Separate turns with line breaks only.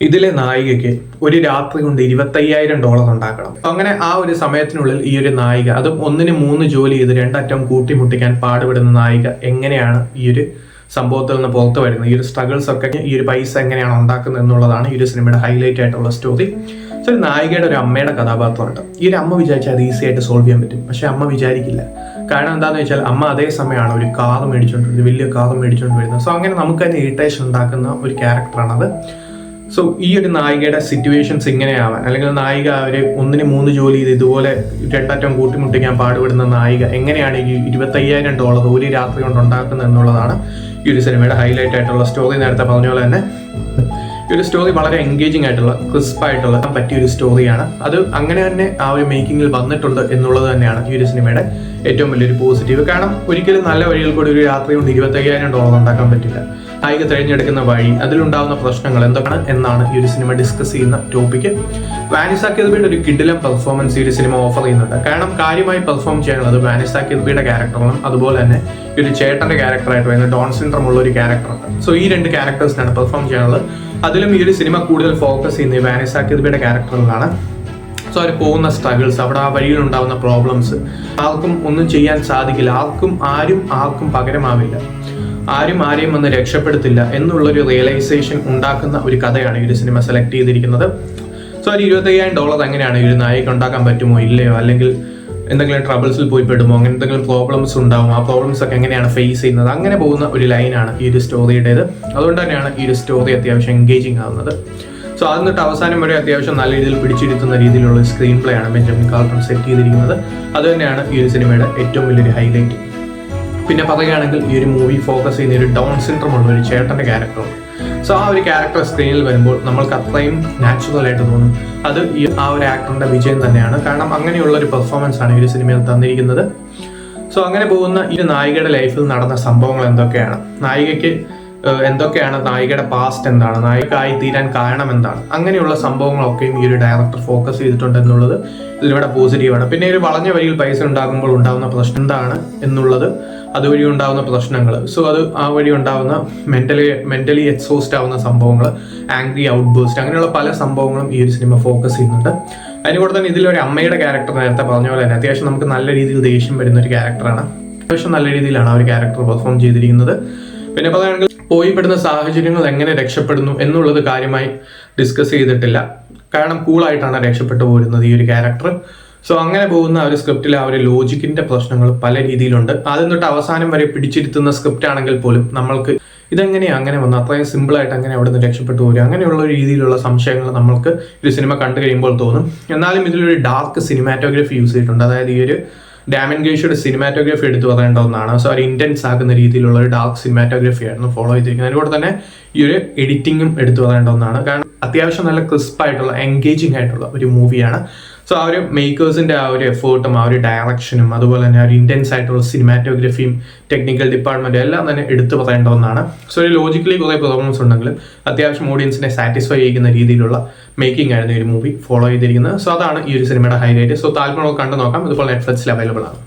ഇതിലെ നായികയ്ക്ക് ഒരു രാത്രി കൊണ്ട് ഇരുപത്തയ്യായിരം ഡോളർ ഉണ്ടാക്കണം. അങ്ങനെ ആ ഒരു സമയത്തിനുള്ളിൽ ഈ ഒരു നായിക അതും ഒന്നിന് മൂന്ന് ജോലി ചെയ്ത് രണ്ടറ്റം കൂട്ടിമുട്ടിക്കാൻ പാടുപെടുന്ന നായിക എങ്ങനെയാണ് ഈ ഒരു സംഭവത്തിൽ നിന്ന് പുറത്തു വരുന്നത്? ഈ ഒരു സ്ട്രഗിൾസ് ഒക്കെ ഈ ഒരു പൈസ എങ്ങനെയാണ് ഉണ്ടാക്കുന്നത് എന്നുള്ളതാണ് ഈ ഒരു സിനിമയുടെ ഹൈലൈറ്റ് ആയിട്ടുള്ള സ്റ്റോറി സോ ഒരു നായികയുടെ ഒരു അമ്മയുടെ കഥാപാത്രമുണ്ട്. ഈ ഒരു അമ്മ വിചാരിച്ചാൽ അത് ഈസി ആയിട്ട് സോൾവ് ചെയ്യാൻ പറ്റും. പക്ഷെ അമ്മ വിചാരിക്കില്ല. കാരണം എന്താണെന്ന് വെച്ചാൽ അമ്മ അതേ സമയമാണ് ഒരു കാർ മേടിച്ചുകൊണ്ടിരുന്നത് വലിയ കാർ മേടിച്ചുകൊണ്ട് വരുന്നത്. സോ അങ്ങനെ നമുക്ക് തന്നെ ഇറിറ്റേഷൻ ഉണ്ടാക്കുന്ന ഒരു ക്യാരക്ടറാണത് സോ ഈ ഒരു നായികയുടെ സിറ്റുവേഷൻസ് ഇങ്ങനെയാവാൻ അല്ലെങ്കിൽ നായിക അവർ ഒന്നിന് മൂന്ന് ജോലി ചെയ്ത് ഇതുപോലെ രണ്ടറ്റം കൂട്ടിമുട്ടിക്കാൻ പാടുപെടുന്ന നായിക എങ്ങനെയാണ് ഈ ഇരുപത്തയ്യായിരം ഡോളർ ഒരു രാത്രി കൊണ്ട് ഉണ്ടാക്കുന്നത് എന്നുള്ളതാണ് ഈ ഒരു സിനിമയുടെ ഹൈലൈറ്റ് ആയിട്ടുള്ള സ്റ്റോറി നേരത്തെ പറഞ്ഞ പോലെ തന്നെ ഒരു സ്റ്റോറി വളരെ എൻഗേജിംഗ് ആയിട്ടുള്ള ക്രിസ്പ് ആയിട്ടുള്ള പറ്റിയ ഒരു സ്റ്റോറിയാണ് അത് അങ്ങനെ തന്നെ ആ ഒരു മേക്കിങ്ങിൽ വന്നിട്ടുണ്ട് എന്നുള്ളത് തന്നെയാണ് ഈ ഒരു സിനിമയുടെ ഏറ്റവും വലിയൊരു പോസിറ്റീവ് കാരണം ഒരിക്കലും നല്ല വഴികൾ കൂടി ഒരു രാത്രി കൊണ്ട് ഇരുപത്തയ്യായിരം ഡോളർ ഉണ്ടാക്കാൻ പറ്റില്ല. നായിക തിരഞ്ഞെടുക്കുന്ന വഴി അതിലുണ്ടാകുന്ന പ്രശ്നങ്ങൾ എന്തൊക്കെയാണ് എന്നാണ് ഈ ഒരു സിനിമ ഡിസ്കസ് ചെയ്യുന്ന ടോപ്പിക്ക് വാനിസ കിൽബിയുടെ ഒരു കിഡിലം പെർഫോമൻസ് ഈ ഒരു സിനിമ ഓഫർ ചെയ്യുന്നുണ്ട്. കാരണം കാര്യമായി പെർഫോം ചെയ്യാനുള്ളത് വാനിസ കിൽബിയുടെ ക്യാരക്ടറും അതുപോലെ തന്നെ ഈ ഒരു ചേട്ടന്റെ ക്യാരക്ടറായിട്ട് വരുന്ന ഡോൺ സിൻഡ്രം ഉള്ള ഒരു ക്യാരക്ടറുണ്ട് സോ ഈ രണ്ട് ക്യാരക്ടേഴ്സിനാണ് പെർഫോം ചെയ്യാനുള്ളത്. അതിലും ഈ ഒരു സിനിമ കൂടുതൽ ഫോക്കസ് ചെയ്യുന്നത് വാനിസ കിൽബിയുടെ ക്യാരക്ടറിലാണ് സോ അവർ പോകുന്ന സ്ട്രഗിൾസ് അവിടെ ആ വഴിയിൽ ഉണ്ടാകുന്ന പ്രോബ്ലംസ് ആർക്കും ഒന്നും ചെയ്യാൻ സാധിക്കില്ല. ആർക്കും ആരും ആർക്കും പകരമാവില്ല. ആരും ആരെയും വന്ന് രക്ഷപ്പെടുത്തില്ല. എന്നുള്ളൊരു റിയലൈസേഷൻ ഉണ്ടാക്കുന്ന ഒരു കഥയാണ് ഈ ഒരു സിനിമ സെലക്ട് ചെയ്തിരിക്കുന്നത്. സോ ഒരു ഇരുപത്തയ്യായിരം ഡോളർ എങ്ങനെയാണ് ഒരു നായക്ക് ഉണ്ടാക്കാൻ പറ്റുമോ ഇല്ലയോ? അല്ലെങ്കിൽ എന്തെങ്കിലും ട്രബിൾസിൽ പോയി പെടുമോ? അങ്ങനെ എന്തെങ്കിലും പ്രോബ്ലംസ് ഉണ്ടാവും. ആ പ്രോബ്ലംസ് ഒക്കെ എങ്ങനെയാണ് ഫേസ് ചെയ്യുന്നത്? അങ്ങനെ പോകുന്ന ഒരു ലൈനാണ് ഈ ഒരു സ്റ്റോറിയുടേത് അതുകൊണ്ട് തന്നെയാണ് ഈ ഒരു സ്റ്റോറി അത്യാവശ്യം എൻഗേജിങ് ആവുന്നത്. സോ അത് അവസാനം വരെ അത്യാവശ്യം നല്ല രീതിയിൽ പിടിച്ചിരുത്തുന്ന രീതിയിലുള്ള സ്ക്രീൻ പ്ലേ ആണ് ബെഞ്ചമിൻ കാർട്ടൺ സെറ്റ് ചെയ്തിരിക്കുന്നത്. അതുതന്നെയാണ് ഈ ഒരു സിനിമയുടെ ഏറ്റവും വലിയൊരു ഹൈലൈറ്റ് പിന്നെ പറയുകയാണെങ്കിൽ ഈ ഒരു മൂവി ഫോക്കസ് ചെയ്യുന്ന ഒരു ഡൗൺ സിൻഡ്രം ഉള്ള ഒരു ചേട്ടന്റെ ക്യാരക്ടറുണ്ട് സോ ആ ഒരു ക്യാരക്ടർ സ്ക്രീനിൽ വരുമ്പോൾ നമ്മൾക്ക് അത്രയും നാച്ചുറൽ ആയിട്ട് തോന്നും. അത് ഈ ആ ഒരു ആക്ടറിന്റെ വിജയം തന്നെയാണ്. കാരണം അങ്ങനെയുള്ള ഒരു പെർഫോമൻസ് ആണ് ഈ ഒരു സിനിമയിൽ തന്നിരിക്കുന്നത്. സോ അങ്ങനെ പോകുന്ന ഈ നായികയുടെ ലൈഫിൽ നടന്ന സംഭവങ്ങൾ എന്തൊക്കെയാണ്? നായികയ്ക്ക് എന്തൊക്കെയാണ് നായികയുടെ പാസ്റ്റ് എന്താണ്? നായികയായി തീരാൻ കാരണം എന്താണ്? അങ്ങനെയുള്ള സംഭവങ്ങളൊക്കെയും ഈ ഒരു ഡയറക്ടർ ഫോക്കസ് ചെയ്തിട്ടുണ്ട് എന്നുള്ളത് ഇതിലൂടെ പോസിറ്റീവാണ് പിന്നെ ഒരു വളഞ്ഞ വരിയിൽ പൈസ ഉണ്ടാകുമ്പോൾ ഉണ്ടാകുന്ന പ്രശ്നം എന്താണ് എന്നുള്ളത് അതുവഴി ഉണ്ടാകുന്ന പ്രശ്നങ്ങൾ സോ അത് ആ വഴി ഉണ്ടാകുന്ന മെന്റലി മെന്റലി എക്സോസ്റ്റ് ആവുന്ന സംഭവങ്ങൾ ആംഗ്രി ഔട്ട് ബേസ്റ്റ് അങ്ങനെയുള്ള പല സംഭവങ്ങളും ഈ ഒരു സിനിമ ഫോക്കസ് ചെയ്യുന്നുണ്ട്. അതിന് കൂടെ തന്നെ ഇതിലൊരു അമ്മയുടെ ക്യാരക്ടർ നേരത്തെ പറഞ്ഞ പോലെ തന്നെ അത്യാവശ്യം നമുക്ക് നല്ല രീതിയിൽ ദേഷ്യം വരുന്ന ഒരു ക്യാരക്ടറാണ് അത്യാവശ്യം നല്ല രീതിയിലാണ് ആ ഒരു ക്യാരക്ടർ പെർഫോം ചെയ്തിരിക്കുന്നത്. പിന്നെ പറയുകയാണെങ്കിൽ പോയി പെടുന്ന സാഹചര്യങ്ങൾ എങ്ങനെ രക്ഷപ്പെടുന്നു എന്നുള്ളത് കാര്യമായി ഡിസ്കസ് ചെയ്തിട്ടില്ല. കാരണം കൂളായിട്ടാണ് രക്ഷപ്പെട്ടു പോരുന്നത് ഈ ഒരു ക്യാരക്ടർ സോ അങ്ങനെ പോകുന്ന ആ ഒരു സ്ക്രിപ്റ്റിൽ ആ ഒരു ലോജിക്കിന്റെ പ്രശ്നങ്ങൾ പല രീതിയിലുണ്ട്. ആദ്യം തൊട്ട് അവസാനം വരെ പിടിച്ചിരുത്തുന്ന സ്ക്രിപ്റ്റ് ആണെങ്കിൽ പോലും നമ്മൾക്ക് ഇതെങ്ങനെയാണ് അങ്ങനെ വന്നു? അത്രയും സിമ്പിൾ ആയിട്ട് അങ്ങനെ അവിടെ നിന്ന് രക്ഷപ്പെട്ടു പോരും? അങ്ങനെയുള്ള രീതിയിലുള്ള സംശയങ്ങൾ നമ്മൾക്ക് ഒരു സിനിമ കണ്ടു കഴിയുമ്പോൾ തോന്നും. എന്നാലും ഇതിലൊരു ഡാർക്ക് സിനിമാറ്റോഗ്രഫി യൂസ് ചെയ്തിട്ടുണ്ട്. അതായത് ഈ ഒരു ഡാമൻ ഗേഷിയുടെ സിനിമാറ്റോഗ്രഫി എടുത്തു പറയേണ്ട ഒന്നാണ് സോ ഒരു ഇന്റൻസ് ആക്കുന്ന രീതിയിലുള്ള ഒരു ഡാർക്ക് സിനിമാറ്റോഗ്രഫി ആയിരുന്നു ഫോളോ ചെയ്തിരിക്കുന്നത്. അതിനോട് തന്നെ ഈ ഒരു എഡിറ്റിങ്ങും എടുത്തു പറയേണ്ട ഒന്നാണ് കാരണം അത്യാവശ്യം നല്ല ക്രിസ്പ് ആയിട്ടുള്ള എൻഗേജിങ് ആയിട്ടുള്ള ഒരു മൂവിയാണ് സോ ആ ഒരു മേക്കേഴ്സിന്റെ ആ ഒരു എഫേർട്ടും ആ ഒരു ഡയറക്ഷനും അതുപോലെ തന്നെ ആ ഒരു ഇന്റൻസ് ആയിട്ടുള്ള സിനിമാറ്റോഗ്രഫിയും ടെക്നിക്കൽ ഡിപ്പാർട്ട്മെന്റും എല്ലാം തന്നെ എടുത്തു പറയേണ്ട ഒന്നാണ്. സോ ഒരു ലോജിക്കലി കുറേ പെർഫോമൻസ് ഉണ്ടെങ്കിലും അത്യാവശ്യം ഓഡിയൻസിനെ സാറ്റിസ്ഫൈ ചെയ്യുന്ന രീതിയിലുള്ള മേക്കിംഗ് ആയിരുന്നു ഈ ഒരു മൂവി ഫോളോ ചെയ്തിരിക്കുന്നത്. സോ അതാണ് ഈ ഒരു സിനിമയുടെ ഹൈലൈറ്റ് സോ താല്പര്യമുള്ള കണ്ടു നോക്കാം ഇതുപോലെ നെറ്റ്ഫ്ലിക്സിൽ അവൈലബിൾ ആണ്.